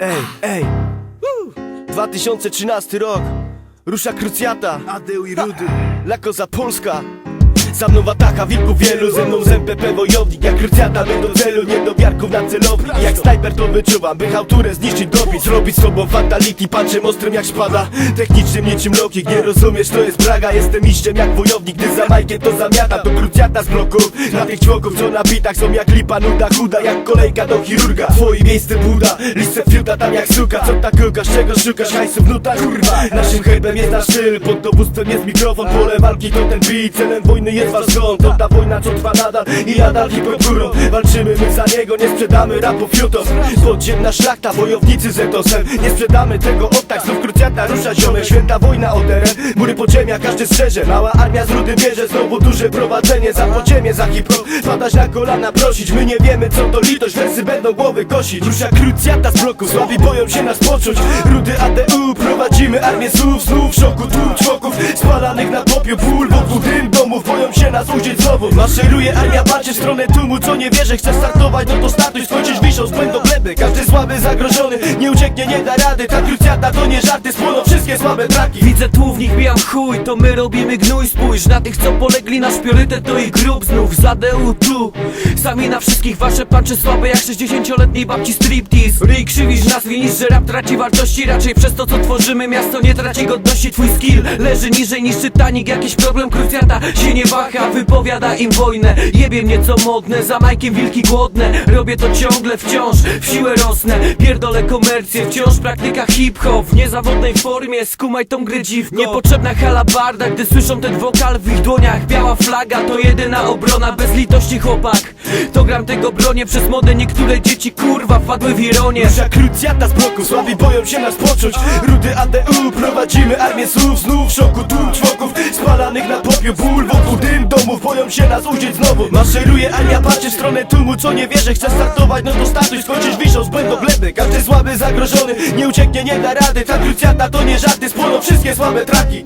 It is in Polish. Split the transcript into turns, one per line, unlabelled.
Ej, ej. 2013 rok. Rusza krucjata.
Adeł i Rudy.
La Koza Polska za mną ataka wilków wielu, ze mną z MPP wojownik Jak krucjata my do celu, nie do wiarków na celownik Jak snajper to wyczuwam, by hałturę zniszczyć dobić Zrobić z sobą fatality, punczem ostrym jak szpada Technicznym niczym lokik, nie rozumiesz to jest Praga Jestem iściem jak wojownik, gdy za majkiem to zamiata To krucjata z bloków, na tych członków co na bitach Są jak lipa, nuda, chuda, jak kolejka do chirurga. Twoje miejsce buda, listę fiuta tam jak suka. Co tak kukasz, czego szukasz, hajsu nuta kurwa. Naszym herbem jest nasz styl, pod dowództwem jest mikrofon Pole walki to ten beat, celem wojny jest wasz skąd To ta wojna co trwa nadal i nadal hip górą Walczymy my za niego, nie sprzedamy rapów jutów Podziemna szlachta, wojownicy z etosem. Nie sprzedamy tego od tak, znów krucjata rusza ziomek. Święta wojna o teren, mury podziemia każdy strzeże. Mała armia z rudy bierze, znowu duże prowadzenie Za podziemie, za hip-hop, padać na kolana prosić My nie wiemy co to litość, wersy będą głowy kosić. Rusza krucjata z bloku, słabi boją się nas poczuć. Rudy ADU, prowadzimy armię znów, znów w szoku Tłum człoków. Spalanych na popiół, ból wokół dym domów Boją się nas użyć znowu Maszeruje armia, patrzy w stronę tłumu Co nie wierzy, chce startować, no to startuj Skończysz wiszą z błędą gleby. Każdy słaby, zagrożony, nie ucieknie, nie da rady. Ta krucjata to nie żarty, spłoną wszystkie słabe traki
Widzę tłum w nich bijam chuj, to my robimy gnój Spójrz na tych co polegli, nasz priorytet to ich grób znów Z ADU tu, sami na wszystkich wasze pancze słabe Jak 60-letniej babci striptease. Ryj krzywisz nas, winisz, że rap traci wartości Raczej przez to co tworzymy, miasto nie traci godności. Twój skill leży niżej niż Titanic Jakiś problem krucjata się nie waha, wypowiada im wojnę Jebie mnie co modne, za majkiem wilki głodne. Robię to ciągle wciąż, w siłę rosnę. Pierdolę komercję, wciąż praktyka hip-hop. W niezawodnej formie, skumaj tą grę dziwko. Niepotrzebna halabarda, gdy słyszą ten wokal w ich dłoniach. Biała flaga to jedyna obrona, bez litości chłopak. To gram tego bronię przez modę, niektóre dzieci kurwa wpadły w ironię.
Rusza krucjata z bloku, słabi boją się nas poczuć. Rudy ADU, prowadzimy armię słów Znów w szoku, tłum człoków spalanych na popiół Ból wokół domów, boją się nas użyć znowu Maszeruje armia, patrzy w stronę tłumu Co nie wierzy, chce startować, no to startuj Skończysz wiszą z błędą gleby. Każdy słaby, zagrożony, nie ucieknie, nie da rady Ta krucjata to nie żarty, spłoną wszystkie słabe traki